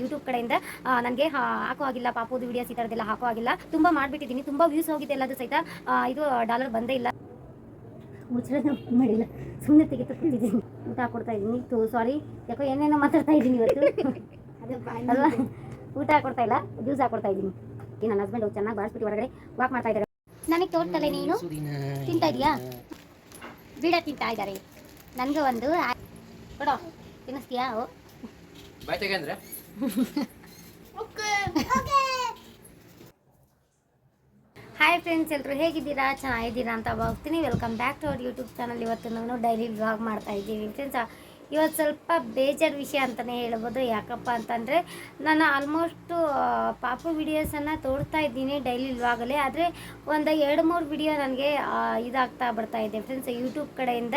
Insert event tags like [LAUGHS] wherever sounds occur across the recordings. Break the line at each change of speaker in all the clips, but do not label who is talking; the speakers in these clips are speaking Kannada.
ಯೂಟ್ಯೂಬ್ ಕಡೆಯಿಂದ ನನಗೆ ಹಾಕೋ ಆಗಿಲ್ಲ ಪಾಪುದು ವಿಡಿಯೋಸ್ ಈ ಥರದ್ದೆಲ್ಲ ಹಾಕೋ ಆಗಿಲ್ಲ ತುಂಬ ಮಾಡಿಬಿಟ್ಟಿದ್ದೀನಿ. ತುಂಬ ವ್ಯೂಸ್ ಹೋಗಿದೆ ಎಲ್ಲದು ಸಹಿತ. ಇದು ಡಾಲರ್ ಬಂದೇ ಇಲ್ಲ. [LAUGHS] ಮಾಡಿಲ್ಲ. ಸುಮ್ಮನೆ ತೆಗೆದುಕೊಂಡಿದ್ದೀನಿ. ಊಟ ಕೊಡ್ತಾ ಇದ್ದೀನಿ. ತು ಸಾರಿ ಯಾಕೋ ಏನೇನೋ ಮಾತಾಡ್ತಾ ಇದ್ದೀನಿ ಇವತ್ತು. [LAUGHS] ಅಲ್ವಾ? ಊಟ ಕೊಡ್ತಾ ಇಲ್ಲ. ಜ್ಯೂಸ್ ಹಾಕೊಡ್ತಾ ಇದ್ದೀನಿ. ಈ ನನ್ನ ಹಸ್ಬೆಂಡ್ ಚೆನ್ನಾಗಿ ಬಾಳಿಸ್ಬಿಟ್ಟು ಹೊರಗಡೆ ವಾಕ್ ಮಾಡ್ತಾ ಇದ್ದಾರೆ. ನನಗೆ ತೋರ್ತಲೆ ನೀನು? ತಿಂತಾ ಇದೀಯಾ? ಬೀಡ ತಿಂತಾ ಇದ್ದಾರೆ. ನನಗೆ ಒಂದು ಕೊಡೋ ತಿನ್ನಿಸ್ತೀಯಾ? ಓ.
ಬಾಯ್ ತೆಗೆ ಅಂದ್ರೆ
ಹಾಯ್ ಫ್ರೆಂಡ್ಸ್ ಎಲ್ಲರೂ ಹೇಗಿದ್ದೀರಾ? ಚೆನ್ನಾಗಿದ್ದೀರಾ ಅಂತ ಹೋಗ್ತೀನಿ welcome back to our YouTube channel ಇವತ್ತು ನಾನು ಡೈಲಿ ವ್ಲಾಗ್ ಮಾಡ್ತಾ ಇದ್ದೀವಿ. ಫ್ರೆಂಡ್ಸ್ ಇವತ್ತು ಸ್ವಲ್ಪ ಬೇಜಾರು ವಿಷಯ ಅಂತಲೇ ಹೇಳ್ಬೋದು. ಯಾಕಪ್ಪ ಅಂತಂದರೆ ನಾನು ಆಲ್ಮೋಸ್ಟು ಪಾಪು ವಿಡಿಯೋಸನ್ನು ತೋರ್ತಾ ಇದ್ದೀನಿ ಡೈಲಿ ಇಲ್ವಾಗಲೇ ಆದರೆ ಒಂದು ಎರಡು ಮೂರು ವಿಡಿಯೋ ನನಗೆ ಇದಾಗ್ತಾ ಬರ್ತಾ ಇದೆ. ಫ್ರೆಂಡ್ಸ್ ಯೂಟ್ಯೂಬ್ ಕಡೆಯಿಂದ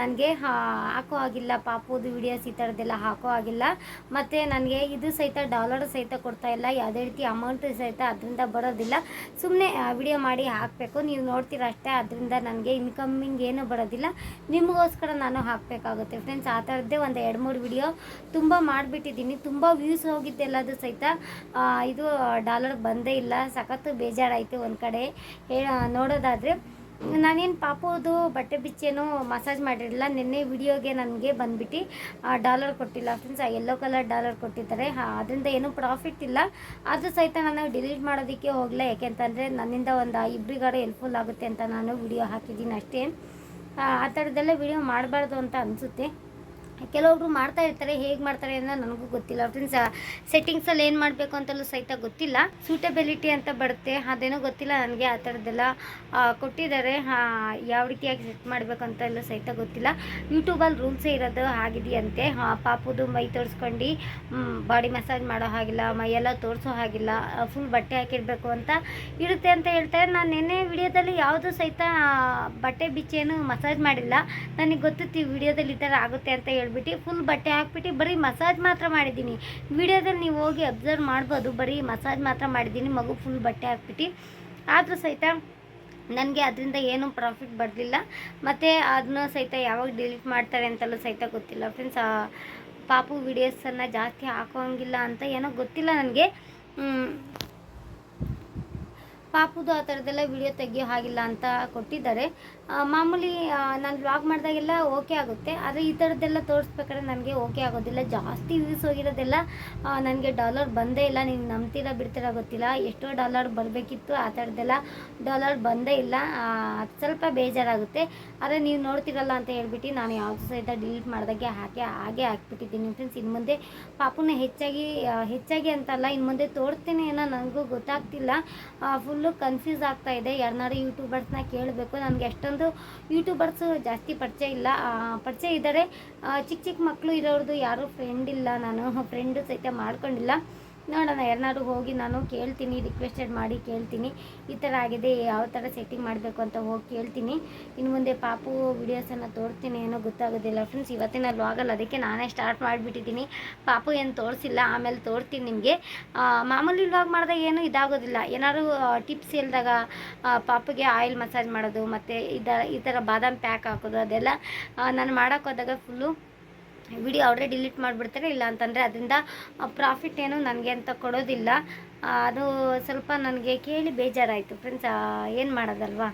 ನನಗೆ ಹಾಕೋ ಆಗಿಲ್ಲ ಪಾಪುದು ವಿಡಿಯೋಸ್ ಈ ಥರದ್ದೆಲ್ಲ ಹಾಕೋ ಆಗಿಲ್ಲ ಮತ್ತು ನನಗೆ ಇದು ಸಹಿತ ಡಾಲರ್ ಸಹಿತ ಕೊಡ್ತಾ ಇಲ್ಲ. ಯಾವುದೇ ರೀತಿ ಅಮೌಂಟ್ ಸಹಿತ ಅದರಿಂದ ಬರೋದಿಲ್ಲ. ಸುಮ್ಮನೆ ವಿಡಿಯೋ ಮಾಡಿ ಹಾಕಬೇಕು. ನೀವು ನೋಡ್ತೀರ ಅಷ್ಟೇ. ಅದರಿಂದ ನನಗೆ ಇನ್ಕಮಿಂಗ್ ಏನೂ ಬರೋದಿಲ್ಲ. ನಿಮಗೋಸ್ಕರ ನಾನು ಹಾಕಬೇಕಾಗುತ್ತೆ. ಫ್ರೆಂಡ್ಸ್ ಆ ಥರದ್ದೇ ಒಂದು ಎರಡು ಮೂರು ವಿಡಿಯೋ ತುಂಬ ಮಾಡಿಬಿಟ್ಟಿದ್ದೀನಿ. ತುಂಬ ವ್ಯೂಸ್ ಹೋಗಿದ್ದೆಲ್ಲ ಅದು ಸಹಿತ. ಇದು ಡಾಲರ್ ಬಂದೇ ಇಲ್ಲ. ಸಖತ್ತು ಬೇಜಾರಾಯಿತು ಒಂದು ಕಡೆ. ನೋಡೋದಾದರೆ, ನಾನೇನು ಪಾಪದು ಬಟ್ಟೆ ಬಿಚ್ಚೇನು ಮಸಾಜ್ ಮಾಡಿರಲಿಲ್ಲ. ನಿನ್ನೆ ವಿಡಿಯೋಗೆ ನನಗೆ ಬಂದ್ಬಿಟ್ಟು ಡಾಲರ್ ಕೊಟ್ಟಿಲ್ಲ. ಫ್ರೆಂಡ್ಸ್, ಆ ಯೆಲ್ಲೋ ಕಲರ್ ಡಾಲರ್ ಕೊಟ್ಟಿದ್ದಾರೆ. ಅದರಿಂದ ಏನೂ ಪ್ರಾಫಿಟ್ ಇಲ್ಲ. ಅದು ಸಹಿತ ನಾನು ಡಿಲೀಟ್ ಮಾಡೋದಕ್ಕೆ ಹೋಗಲ್ಲ ಯಾಕೆಂತಂದರೆ ನನ್ನಿಂದ ಒಂದು ಇಬ್ಬರಿಗಾರು ಹೆಲ್ಪ್ಫುಲ್ ಆಗುತ್ತೆ ಅಂತ ನಾನು ವಿಡಿಯೋ ಹಾಕಿದ್ದೀನಿ ಅಷ್ಟೇ. ಆ ಥರದ್ದೆಲ್ಲ ವಿಡಿಯೋ ಮಾಡಬಾರ್ದು ಅಂತ ಅನಿಸುತ್ತೆ. ಕೆಲವೊಬ್ರು ಮಾಡ್ತಾ ಇರ್ತಾರೆ, ಹೇಗೆ ಮಾಡ್ತಾರೆ ಅನ್ನೋ ನನಗೂ ಗೊತ್ತಿಲ್ಲ. ಫ್ರೆಂಡ್ಸ್ ಸೆಟ್ಟಿಂಗ್ಸಲ್ಲಿ ಏನು ಮಾಡಬೇಕು ಅಂತಲೂ ಸಹಿತ ಗೊತ್ತಿಲ್ಲ. ಸೂಟಬಿಲಿಟಿ ಅಂತ ಬರುತ್ತೆ, ಅದೇನೋ ಗೊತ್ತಿಲ್ಲ ನನಗೆ, ಆ ಥರದ್ದೆಲ್ಲ ಕೊಟ್ಟಿದ್ದಾರೆ. ಯಾವ ರೀತಿಯಾಗಿ ಸೆಟ್ ಮಾಡಬೇಕು ಅಂತೆಲ್ಲ ಸಹಿತ ಗೊತ್ತಿಲ್ಲ. ಯೂಟ್ಯೂಬಲ್ಲಿ ರೂಲ್ಸೇ ಇರೋದು ಆಗಿದೆಯಂತೆ ಪಾಪುದು ಮೈ ತೋರಿಸ್ಕೊಂಡು ಬಾಡಿ ಮಸಾಜ್ ಮಾಡೋ ಹಾಗಿಲ್ಲ ಮೈಯೆಲ್ಲ ತೋರಿಸೋ ಹಾಗಿಲ್ಲ ಫುಲ್ ಬಟ್ಟೆ ಹಾಕಿರಬೇಕು ಅಂತ ಇರುತ್ತೆ ಅಂತ ಹೇಳ್ತಾರೆ ನಾನು ನಿನ್ನೆ ವಿಡಿಯೋದಲ್ಲಿ ಯಾವುದು ಸಹಿತ ಬಟ್ಟೆ ಬಿಚ್ಚೇನು ಮಸಾಜ್ ಮಾಡಿಲ್ಲ. ನನಗೆ ಗೊತ್ತಿತ್ತು ಈ ವಿಡಿಯೋದಲ್ಲಿ ಈ ಥರ ಆಗುತ್ತೆ ಅಂತ ಹೇಳ್ಬಿಟ್ಟು ಫುಲ್ ಬಟ್ಟೆ ಹಾಕ್ಬಿಟ್ಟು ಬರೀ ಮಸಾಜ್ ಮಾತ್ರ ಮಾಡಿದ್ದೀನಿ. ವಿಡಿಯೋದಲ್ಲಿ ನೀವು ಹೋಗಿ ಅಬ್ಸರ್ವ್ ಮಾಡ್ಬೋದು, ಬರೀ ಮಸಾಜ್ ಮಾತ್ರ ಮಾಡಿದ್ದೀನಿ, ಮಗು ಫುಲ್ ಬಟ್ಟೆ ಹಾಕ್ಬಿಟ್ಟು. ಆದರೂ ಸಹಿತ ನನಗೆ ಅದರಿಂದ ಏನೂ ಪ್ರಾಫಿಟ್ ಬರಲಿಲ್ಲ. ಮತ್ತು ಅದನ್ನ ಸಹಿತ ಯಾವಾಗ ಡಿಲೀಟ್ ಮಾಡ್ತಾರೆ ಅಂತಲೂ ಸಹಿತ ಗೊತ್ತಿಲ್ಲ. ಫ್ರೆಂಡ್ಸ್ ಪಾಪು ವಿಡಿಯೋಸನ್ನು ಜಾಸ್ತಿ ಹಾಕೋಂಗಿಲ್ಲ ಅಂತ ಏನೋ ಗೊತ್ತಿಲ್ಲ ನನಗೆ. ಪಾಪುದು ಆ ಥರದ್ದೆಲ್ಲ ವಿಡಿಯೋ ತೆಗಿಯೋ ಹಾಗಿಲ್ಲ ಅಂತ ಕೊಟ್ಟಿದ್ದಾರೆ. ಮಾಮೂಲಿ ನಾನು ವ್ಲಾಗ್ ಮಾಡಿದಾಗೆಲ್ಲ ಓಕೆ ಆಗುತ್ತೆ. ಆದರೆ ಈ ಥರದ್ದೆಲ್ಲ ತೋರಿಸ್ಬೇಕಾದ್ರೆ ನನಗೆ ಓಕೆ ಆಗೋದಿಲ್ಲ. ಜಾಸ್ತಿ ವ್ಯೂಸ್ ಹೋಗಿರೋದೆಲ್ಲ ನನಗೆ ಡಾಲರ್ ಬಂದೇ ಇಲ್ಲ. ನೀವು ನಂಬ್ತೀರಾ ಬಿಡ್ತೀರಾ ಗೊತ್ತಿಲ್ಲ. ಎಷ್ಟೋ ಡಾಲರ್ ಬರಬೇಕಿತ್ತು, ಆ ಥರದ್ದೆಲ್ಲ ಡಾಲರ್ ಬಂದೇ ಇಲ್ಲ. ಅದು ಸ್ವಲ್ಪ ಬೇಜಾರಾಗುತ್ತೆ. ಆದರೆ ನೀವು ನೋಡ್ತಿರಲ್ಲ ಅಂತ ಹೇಳ್ಬಿಟ್ಟು ನಾನು ಯಾವುದು ಸಹಿತ ಡಿಲೀಟ್ ಮಾಡಿದಾಗೆ ಹಾಗೆ ಹಾಗೆ ಹಾಕ್ಬಿಟ್ಟಿದ್ದೀನಿ ಫ್ರೆಂಡ್ಸ್ ಇನ್ನು ಮುಂದೆ ಪಾಪುನ ಹೆಚ್ಚಾಗಿ ಹೆಚ್ಚಾಗಿ ಅಂತಲ್ಲ ಇನ್ನು ಮುಂದೆ ತೋರಿಸ್ತೀನಿ ಏನೋ ನನಗೂ ಗೊತ್ತಾಗ್ತಿಲ್ಲ. ಫುಲ್ಲು ಕನ್ಫ್ಯೂಸ್ ಆಗ್ತಾ ಇದೆ. ಯಾರನ್ನಾರು ಯೂಟ್ಯೂಬರ್ಸ್ನ ಕೇಳಬೇಕು. ನನಗೆ ಅಷ್ಟೊಂದು ಯೂಟ್ಯೂಬರ್ಸ್ ಜಾಸ್ತಿ ಪರಿಚಯ ಇಲ್ಲ. ಪರಿಚಯ ಇದ್ದಾರೆ. ಚಿಕ್ಕ ಚಿಕ್ಕ ಮಕ್ಕಳು ಇರೋರ್ದು ಯಾರೂ ಫ್ರೆಂಡ್ ಇಲ್ಲ. ನಾನು ಫ್ರೆಂಡು ಸಹಿತ ಮಾಡ್ಕೊಂಡಿಲ್ಲ. ನೋಡೋಣ ಯಾರನ್ನಾರು ಹೋಗಿ ನಾನು ಕೇಳ್ತೀನಿ ರಿಕ್ವೆಸ್ಟೆಡ್ ಮಾಡಿ ಕೇಳ್ತೀನಿ. ಈ ಥರ ಆಗಿದೆ, ಯಾವ ಥರ ಸೆಟ್ಟಿಂಗ್ ಮಾಡಬೇಕು ಅಂತ ಹೋಗಿ ಕೇಳ್ತೀನಿ. ಇನ್ನು ಮುಂದೆ ಪಾಪು ವಿಡಿಯೋಸನ್ನು ತೋರಿಸ್ತೀನಿ ಏನೋ ಗೊತ್ತಾಗೋದಿಲ್ಲ. ಫ್ರೆಂಡ್ಸ್ ಇವತ್ತಿನ ವ್ಲಾಗಲ್ಲಿ ಅದಕ್ಕೆ ನಾನೇ ಸ್ಟಾರ್ಟ್ ಮಾಡಿಬಿಟ್ಟಿದ್ದೀನಿ. ಪಾಪು ಏನು ತೋರಿಸಿಲ್ಲ, ಆಮೇಲೆ ತೋರಿಸ್ತೀನಿ ನಿಮಗೆ. ಮಾಮೂಲಿ ಲಾಗ್ ಮಾಡಿದಾಗ ಏನು ಇದಾಗೋದಿಲ್ಲ. ಏನಾದ್ರು ಟಿಪ್ಸ್ ಹೇಳಿದಾಗ ಪಾಪುಗೆ ಆಯಿಲ್ ಮಸಾಜ್ ಮಾಡೋದು, ಮತ್ತು ಇದ, ಈ ಥರ ಬಾದಾಮಿ ಪ್ಯಾಕ್ ಹಾಕೋದು ಅದೆಲ್ಲ ನಾನು ಮಾಡೋಕ್ಕೋದಾಗ ಫುಲ್ಲು ವಿಡಿಯೋ ಅವರೇ ಡಿಲೀಟ್ ಮಾಡಿಬಿಡ್ತಾರೆ ಇಲ್ಲ ಅಂತಂದರೆ ಅದರಿಂದ ಪ್ರಾಫಿಟ್ ಏನು ನನಗೆ ಅಂತ ಕೊಡೋದಿಲ್ಲ. ಅದು ಸ್ವಲ್ಪ ನನಗೆ ಕೇಳಿ ಬೇಜಾರಾಯಿತು. ಫ್ರೆಂಡ್ಸ್ ಏನು ಮಾಡೋದಲ್ವಾ?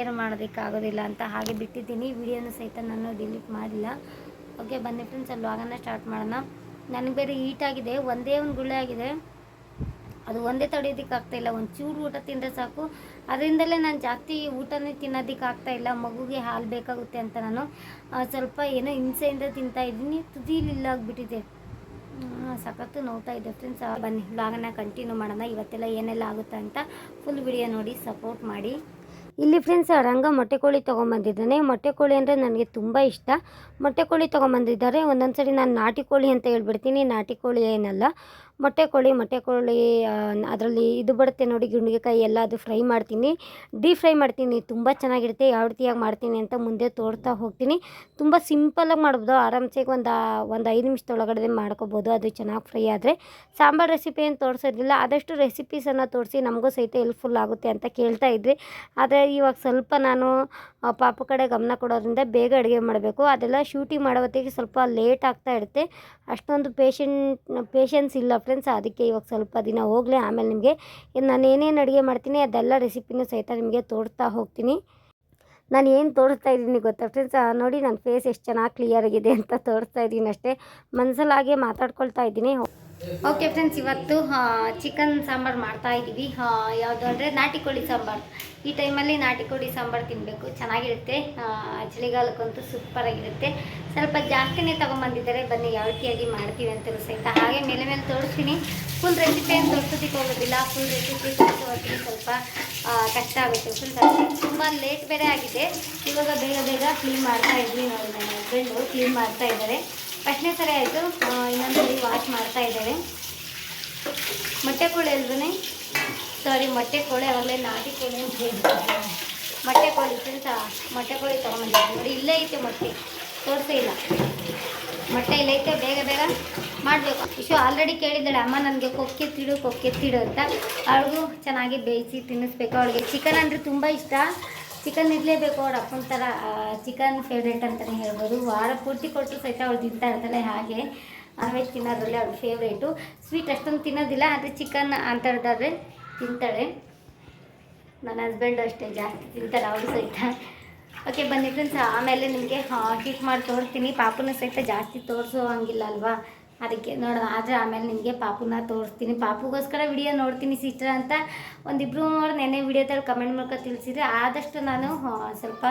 ಏನು ಮಾಡೋದಕ್ಕಾಗೋದಿಲ್ಲ ಅಂತ ಹಾಗೆ ಬಿಟ್ಟಿದ್ದೀನಿ. ವಿಡಿಯೋನು ಸಹಿತ ನಾನು ಡಿಲೀಟ್ ಮಾಡಿಲ್ಲ. ಓಕೆ ಬನ್ನಿ ಫ್ರೆಂಡ್ಸ್ ಅಲ್ಲಿ ಸ್ಟಾರ್ಟ್ ಮಾಡೋಣ. ನನಗೆ ಬೇರೆ ಈಟಾಗಿದೆ ಒಂದೇ ಒಂದು ಗುಳ್ಳೆ ಆಗಿದೆ. ಅದು ಒಂದೇ ತಡೆಯೋದಕ್ಕೆ ಆಗ್ತಾ ಇಲ್ಲ ಒಂದು ಚೂರು ಊಟ ತಿಂದರೆ ಸಾಕು. ಅದರಿಂದಲೇ ನಾನು ಜಾಸ್ತಿ ಊಟನೇ ತಿನ್ನೋದಕ್ಕೆ ಆಗ್ತಾ ಇಲ್ಲ, ಮಗುಗೆ ಹಾಲು ಬೇಕಾಗುತ್ತೆ ಅಂತ ನಾನು ಸ್ವಲ್ಪ ಏನೋ ಹಿಂಸೆಯಿಂದ ತಿಂತಾ ಇದ್ದೀನಿ ತುದಿಲಿಲ್ಲ ಆಗಿಬಿಟ್ಟಿದೆ. ಸಖತ್ತು ನೋಡ್ತಾ ಇದೆ ಫ್ರೆಂಡ್ಸ್ ಬನ್ನಿ ಬ್ಲಾಗನ್ನ ಕಂಟಿನ್ಯೂ ಮಾಡೋಣ, ಇವತ್ತೆಲ್ಲ ಏನೆಲ್ಲ ಆಗುತ್ತೆ ಅಂತ ಫುಲ್ ವಿಡಿಯೋ ನೋಡಿ ಸಪೋರ್ಟ್ ಮಾಡಿ. ಇಲ್ಲಿ ಫ್ರೆಂಡ್ಸ್ ರಂಗ ಮೊಟ್ಟೆ ಕೋಳಿ ತೊಗೊಂಬಂದಿದ್ದಾನೆ. ಮೊಟ್ಟೆ ಕೋಳಿ ಅಂದರೆ ನನಗೆ ತುಂಬ ಇಷ್ಟ. ಮೊಟ್ಟೆ ಕೋಳಿ ತೊಗೊಂಬಂದಿದ್ದಾರೆ ಒಂದೊಂದು ಸರಿ ನಾನು ನಾಟಿ ಕೋಳಿ ಅಂತ ಹೇಳ್ಬಿಡ್ತೀನಿ. ನಾಟಿ ಕೋಳಿ ಏನಲ್ಲ ಮೊಟ್ಟೆ ಕೋಳಿ ಮೊಟ್ಟೆ ಕೋಳಿ ಅದರಲ್ಲಿ ಇದು ಬರುತ್ತೆ ನೋಡಿ ಗುಂಡಿಗೆಕಾಯಿ ಎಲ್ಲ, ಅದು ಫ್ರೈ ಮಾಡ್ತೀನಿ. ಡೀಪ್ ಫ್ರೈ ಮಾಡ್ತೀನಿ, ತುಂಬ ಚೆನ್ನಾಗಿರುತ್ತೆ. ಯಾವ ರೀತಿಯಾಗಿ ಮಾಡ್ತೀನಿ ಅಂತ ಮುಂದೆ ತೋರ್ತಾ ಹೋಗ್ತೀನಿ. ತುಂಬ ಸಿಂಪಲಾಗಿ ಮಾಡ್ಬೋದು. ಆರಾಮ್ಸೆಗೆ ಒಂದು ಒಂದು ಐದು ನಿಮಿಷದೊಳಗಡೆ ಮಾಡ್ಕೋಬೋದು. ಅದು ಚೆನ್ನಾಗಿ ಫ್ರೈ ಆದರೆ. ಸಾಂಬಾರು ರೆಸಿಪಿ ಏನು ತೋರಿಸೋದಿಲ್ಲ. ಆದಷ್ಟು ರೆಸಿಪೀಸನ್ನು ತೋರಿಸಿ ನಮಗೂ ಸಹಿತ ಹೆಲ್ಪ್ಫುಲ್ ಆಗುತ್ತೆ ಅಂತ ಕೇಳ್ತಾ ಇದ್ರಿ ಆದರೆ ಇವಾಗ ಸ್ವಲ್ಪ ನಾನು ಪಾಪ ಕಡೆ ಗಮನ ಕೊಡೋದ್ರಿಂದ ಬೇಗ ಅಡುಗೆ ಮಾಡಬೇಕು. ಅದೆಲ್ಲ ಶೂಟಿಂಗ್ ಮಾಡೋ ಹೊತ್ತಿಗೆ ಸ್ವಲ್ಪ ಲೇಟ್ ಆಗ್ತಾ ಇರುತ್ತೆ. ಅಷ್ಟೊಂದು ಪೇಷಂಟ್ ಪೇಷನ್ಸ್ ಇಲ್ಲ ಫ್ರೆಂಡ್ಸ್ ಅದಕ್ಕೆ ಇವಾಗ ಸ್ವಲ್ಪ ದಿನ ಹೋಗಲಿ, ಆಮೇಲೆ ನಿಮಗೆ ನಾನು ಏನೇನು ಅಡುಗೆ ಮಾಡ್ತೀನಿ, ಅದೆಲ್ಲ ರೆಸಿಪಿನೂ ಸಹಿತ ನಿಮಗೆ ತೋರಿಸ್ತಾ ಹೋಗ್ತೀನಿ. ನಾನು ಏನು ತೋರಿಸ್ತಾ ಇದ್ದೀನಿ ಗೊತ್ತಾ ಫ್ರೆಂಡ್ಸ್ ನೋಡಿ ನನ್ನ ಫೇಸ್ ಎಷ್ಟು ಚೆನ್ನಾಗಿ ಕ್ಲಿಯರ್ ಆಗಿದೆ ಅಂತ ತೋರಿಸ್ತಾ ಇದ್ದೀನಿ ಅಷ್ಟೇ. ಮನಸ್ಸಲ್ಲಾಗೆ ಮಾತಾಡ್ಕೊಳ್ತಾ ಇದ್ದೀನಿ. ಓಕೆ ಫ್ರೆಂಡ್ಸ್ ಇವತ್ತು ಚಿಕನ್ ಸಾಂಬಾರು ಮಾಡ್ತಾ ಇದ್ದೀವಿ. ಯಾವುದು ಅಂದರೆ ನಾಟಿ ಕೋಳಿ ಸಾಂಬಾರು. ಈ ಟೈಮಲ್ಲಿ ನಾಟಿ ಕೋಳಿ ಸಾಂಬಾರು ತಿನ್ನಬೇಕು ಚೆನ್ನಾಗಿರುತ್ತೆ. ಚಳಿಗಾಲಕ್ಕಂತೂ ಸೂಪರಾಗಿರುತ್ತೆ ಸ್ವಲ್ಪ ಜಾಸ್ತಿನೇ ತೊಗೊಂಬಂದಿದ್ದಾರೆ. ಬನ್ನಿ, ಯಾವ ರೀತಿಯಾಗಿ ಮಾಡ್ತೀವಿ ಅಂತ ಸಹಿತ ಹಾಗೆ ಮೇಲೆ ಮೇಲೆ ತೋರಿಸ್ತೀನಿ. ಫುಲ್ ರೆಸಿಪಿ ಏನು ತೋರಿಸೋದಕ್ಕೆ ಹೋಗೋದಿಲ್ಲ ಫುಲ್ ರೆಸಿಪಿ ತೋರಿಸೋದಕ್ಕೆ ಸ್ವಲ್ಪ ಕಷ್ಟ ಆಗುತ್ತೆ. ಫುಲ್ ತುಂಬ ಲೇಟ್ ಬೇರೆ ಆಗಿದೆ. ಇವಾಗ ಬೇಗ ಬೇಗ ಕ್ಲೀನ್ ಮಾಡ್ತಾ ಇದ್ವಿ. ನೋಡಿ ನನ್ನ ಹಸ್ಬೆಂಡು ಕ್ಲೀನ್ ಮಾಡ್ತಾ ಇದ್ದಾರೆ. ಫಸ್ಟ್ನೇ ಸರಿ ಆಯಿತು? ಇನ್ನೊಂದು ಸರಿ ವಾಶ್ ಮಾಡ್ತಾ ಇದ್ದೇವೆ. ಮೊಟ್ಟೆ ಕೋಳಿ ಅಲ್ವೇ ಸಾರಿ ಮೊಟ್ಟೆ ಕೋಳಿ ಅವಾಗಲೇ ನಾಟಿ ಕೋಳಿ ಅಂತ ಹೇಳ್ತಾರೆ ಮೊಟ್ಟೆ ಕೋಳಿ ಫ್ರೆಂಡ್ಸ್ ಮೊಟ್ಟೆ ಕೋಳಿ ತೊಗೊಂಬಂದಿದ್ದೆ ನೋಡಿ, ಇಲ್ಲೇ ಐತೆ ಮೊಟ್ಟೆ. ತೋರಿಸೇ ಇಲ್ಲ. ಮೊಟ್ಟೆ ಇಲ್ಲೈತೆ ಬೇಗ ಬೇಗ ಮಾಡಬೇಕು. ಇಶು ಆಲ್ರೆಡಿ ಕೇಳಿದ್ದಾಳೆ, ಅಮ್ಮ, ನನಗೆ ಕೊಕ್ಕೆ ತಿಡು ಕೊಕ್ಕೆ ತಿಡು ಅಂತ. ಅವಳಿಗೂ ಚೆನ್ನಾಗಿ ಬೇಯಿಸಿ ತಿನ್ನಿಸ್ಬೇಕು. ಅವಳಿಗೆ ಚಿಕನ್ ಅಂದರೆ ತುಂಬ ಇಷ್ಟ. ಚಿಕನ್ ಇರಲೇಬೇಕು ಅವ್ರ ಅಪ್ಪನ ಥರ ಚಿಕನ್ ಫೇವ್ರೇಟ್ ಅಂತಲೇ ಹೇಳ್ಬೋದು. ವಾರ ಪೂರ್ತಿ ಕೊಟ್ಟು ಸಹಿತ ಅವ್ಳು ತಿಂತಾ ಇರ್ತಾಳೆ ಹಾಗೆ. ನಾನ್ ವೆಜ್ ತಿನ್ನೋದ್ರಲ್ಲಿ ಅವಳು ಫೇವ್ರೇಟು ಸ್ವೀಟ್ ಅಷ್ಟೊಂದು ತಿನ್ನೋದಿಲ್ಲ, ಆದರೆ ಚಿಕನ್ ಅಂಥದ್ದಾದರೆ ತಿಂತಾಳೆ. ನನ್ನ ಹಸ್ಬೆಂಡ್ ಅಷ್ಟೇ, ಜಾಸ್ತಿ ತಿಂತಾರೆ ಅವರು ಸಹಿತ. ಓಕೆ ಬಂದಿದ್ದು ಆಮೇಲೆ ನಿಮಗೆ ಹೀಟ್ ಮಾಡಿ ತೋರಿಸ್ತೀನಿ ಪಾಪುನ ಸಹಿತ ಜಾಸ್ತಿ ತೋರಿಸೋ ಹಂಗಿಲ್ಲ ಅಲ್ವಾ? ಅದಕ್ಕೆ ನೋಡೋಣ ಆದರೆ ಆಮೇಲೆ ನಿಮಗೆ ಪಾಪುನ ತೋರಿಸ್ತೀನಿ. ಪಾಪುಗೋಸ್ಕರ ವಿಡಿಯೋ ನೋಡ್ತೀನಿ ಸಿಸ್ಟರ್ ಅಂತ ಒಂದಿಬ್ರು ನೋಡಿ ನೆನೆ ವಿಡಿಯೋದಲ್ಲಿ ಕಮೆಂಟ್ ಮೂಲಕ ತಿಳಿಸಿದ್ರೆ. ಆದಷ್ಟು ನಾನು ಸ್ವಲ್ಪ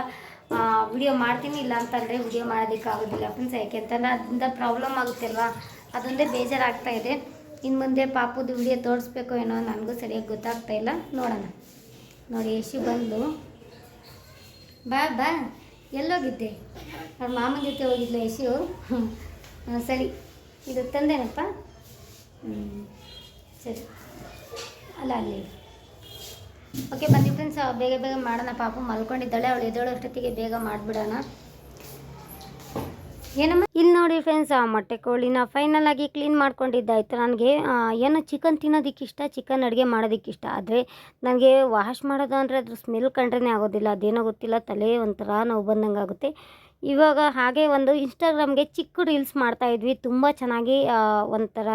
ವಿಡಿಯೋ ಮಾಡ್ತೀನಿ. ಇಲ್ಲ ಅಂತಂದರೆ ವಿಡಿಯೋ ಮಾಡೋದಕ್ಕಾಗೋದಿಲ್ಲ ಫ್ರೆಂಡ್ಸ್ ಯಾಕೆಂತಂದರೆ ಅದರಿಂದ ಪ್ರಾಬ್ಲಮ್ ಆಗುತ್ತೆ ಅಲ್ವಾ? ಅದೊಂದೇ ಬೇಜಾರಾಗ್ತಾ ಇದೆ. ಇನ್ನು ಮುಂದೆ ಪಾಪುದು ವಿಡಿಯೋ ತೋರಿಸ್ಬೇಕು ಏನೋ ನನಗೂ ಸರಿಯಾಗಿ ಗೊತ್ತಾಗ್ತಾ ಇಲ್ಲ. ನೋಡೋಣ. ನೋಡಿ ಯಶು ಬಂದು, ಬಾ ಬಾ. ಎಲ್ಲೋಗಿದ್ದೆ? ಅವ್ರ ಮಾಮನ ಜೊತೆ ಹೋಗಿದ್ಲು ಯಶು ಸರಿ. ಇದು ತಂದೇನಪ್ಪ? ಹ್ಞೂ ಸರಿ. ಅಲ್ಲ ಅಲ್ಲಿ. ಓಕೆ ಬನ್ನಿ ಫ್ರೆಂಡ್ಸ್ ಬೇಗ ಬೇಗ ಮಾಡೋಣ ಪಾಪು. ಮಲ್ಕೊಂಡಿದ್ದಾಳೆ ಅವಳು ಎದ್ದೇಳೋ ಅಷ್ಟೊತ್ತಿಗೆ ಬೇಗ ಮಾಡಿಬಿಡೋಣ. ಏನಮ್ಮ? ಇಲ್ಲಿ ನೋಡಿ ಫ್ರೆಂಡ್ಸ್ ಆ ಮೊಟ್ಟೆ ಕೋಳಿನ ಫೈನಲ್ ಆಗಿ ಕ್ಲೀನ್ ಮಾಡ್ಕೊಂಡಿದ್ದಾಯ್ತು. ನನಗೆ ಏನು ಚಿಕನ್ ತಿನ್ನೋದಕ್ಕೆ ಇಷ್ಟ ಚಿಕನ್ ಅಡುಗೆ ಮಾಡೋದಕ್ಕೆ ಇಷ್ಟ. ಆದರೆ ನನಗೆ ವಾಶ್ ಮಾಡೋದು ಅಂದರೆ ಅದ್ರ ಸ್ಮೆಲ್ ಕಂಡ್ರೇ ಆಗೋದಿಲ್ಲ. ಅದೇನೋ ಗೊತ್ತಿಲ್ಲ ತಲೆ ಒಂಥರ ನೋವು ಬಂದಂಗೆ ಆಗುತ್ತೆ ಇವಾಗ ಹಾಗೆ ಒಂದು ಇನ್ಸ್ಟಾಗ್ರಾಮ್ಗೆ ಚಿಕ್ಕ ರೀಲ್ಸ್ ಮಾಡ್ತಾಯಿದ್ವಿ ತುಂಬ ಚೆನ್ನಾಗಿ ಒಂಥರ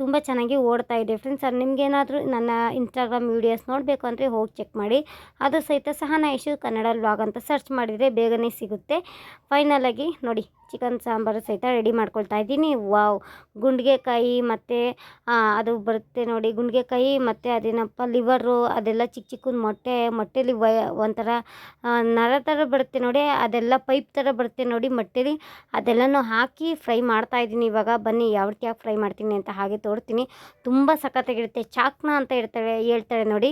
ತುಂಬ ಚೆನ್ನಾಗಿ ಓಡ್ತಾ ಇದೆ. ಫ್ರೆಂಡ್ಸ್ ಅದು ನಿಮಗೇನಾದರೂ ನನ್ನ ಇನ್ಸ್ಟಾಗ್ರಾಮ್ ವೀಡಿಯೋಸ್ ನೋಡಬೇಕು ಅಂದರೆ ಹೋಗಿ ಚೆಕ್ ಮಾಡಿ. ಅದು ಸಹಿತ ಸಹನಾ ಯಶು ಕನ್ನಡ ವ್ಲಾಗ್ ಅಂತ ಸರ್ಚ್ ಮಾಡಿದರೆ ಬೇಗನೆ ಸಿಗುತ್ತೆ. ಫೈನಲಾಗಿ ನೋಡಿ ಚಿಕನ್ ಸಾಂಬಾರು ಸಹಿತ ರೆಡಿ ಮಾಡ್ಕೊಳ್ತಾ ಇದ್ದೀನಿ. ವಾವ್. ಗುಂಡಿಗೆಕಾಯಿ ಮತ್ತು ಅದು ಬರುತ್ತೆ ನೋಡಿ, ಗುಂಡಿಗೆಕಾಯಿ ಮತ್ತು ಅದೇನಪ್ಪ, ಲಿವರು, ಅದೆಲ್ಲ ಚಿಕ್ಕ ಚಿಕ್ಕದ ಮೊಟ್ಟೆ ಮೊಟ್ಟೆಲಿ ವ ಒಂಥರ ನರ ಥರ ಬರುತ್ತೆ ನೋಡಿ, ಅದೆಲ್ಲ ಪೈಪ್ ಥರ ಬರುತ್ತೆ ನೋಡಿ ಮೊಟ್ಟೆಲಿ. ಅದೆಲ್ಲನೂ ಹಾಕಿ ಫ್ರೈ ಮಾಡ್ತಾ ಇದ್ದೀನಿ. ಇವಾಗ ಬನ್ನಿ, ಯಾವ ರೀತಿಯಾಗಿ ಫ್ರೈ ಮಾಡ್ತೀನಿ ಅಂತ ಹಾಗೆ ತೋರ್ತೀನಿ. ತುಂಬ ಸಖತ್ತಾಗಿರುತ್ತೆ. ಚಾಕ್ನ ಅಂತ ಹೇಳ್ತಾಳೆ ಹೇಳ್ತಾಳೆ ನೋಡಿ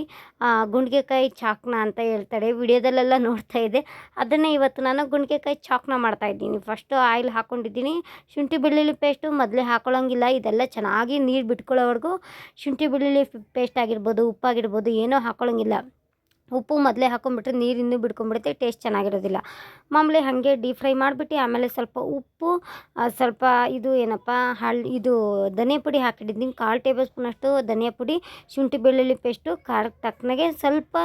ಗುಂಡಿಗೆಕಾಯಿ ಚಾಕ್ನ ಅಂತ ಹೇಳ್ತಾರೆ. ವಿಡಿಯೋದಲ್ಲೆಲ್ಲ ನೋಡ್ತಾ ಇದೆ ಅದನ್ನೇ ಇವತ್ತು ನಾನು ಗುಂಡಿಗೆಕಾಯಿ ಚಾಕ್ನ ಮಾಡ್ತಾ ಇದ್ದೀನಿ. ಫಸ್ಟು ಆಯಿಲ್ ಹಾಕ್ಕೊಂಡಿದ್ದೀನಿ ಶುಂಠಿ ಬೆಳ್ಳುಳ್ಳಿ ಪೇಸ್ಟು ಮೊದಲೇ ಹಾಕೊಳ್ಳೋಂಗಿಲ್ಲ. ಇದೆಲ್ಲ ಚೆನ್ನಾಗಿ ನೀರು ಬಿಟ್ಕೊಳ್ಳೋವರೆಗೂ ಶುಂಠಿ ಬೆಳ್ಳುಳ್ಳಿ ಪೇಸ್ಟ್ ಆಗಿರ್ಬೋದು, ಉಪ್ಪಾಗಿರ್ಬೋದು, ಏನೂ ಹಾಕೊಳ್ಳೋಂಗಿಲ್ಲ. ಉಪ್ಪು ಮೊದಲೇ ಹಾಕೊಂಡ್ಬಿಟ್ರೆ ನೀರು ಇನ್ನೂ ಬಿಡ್ಕೊಂಡ್ಬಿಡುತ್ತೆ ಟೇಸ್ಟ್ ಚೆನ್ನಾಗಿರೋದಿಲ್ಲ. ಮಾಮೂಲಿ ಹಾಗೆ ಡೀಪ್ ಫ್ರೈ ಮಾಡಿಬಿಟ್ಟು, ಆಮೇಲೆ ಸ್ವಲ್ಪ ಉಪ್ಪು ಸ್ವಲ್ಪ ಇದು ಏನಪ್ಪ, ಹಳ್, ಇದು ಧನಿಯಾ ಪುಡಿ ಹಾಕಿಟ್ಟಿದ್ದೀನಿ ಕಾಲು ಟೇಬಲ್ ಸ್ಪೂನಷ್ಟು ಧನಿಯಾ ಪುಡಿ, ಶುಂಠಿ ಬೆಳ್ಳುಳ್ಳಿ ಪೇಸ್ಟು ಖಾರಕ್ಕೆ ತಕ್ಕನಾಗೆ ಸ್ವಲ್ಪ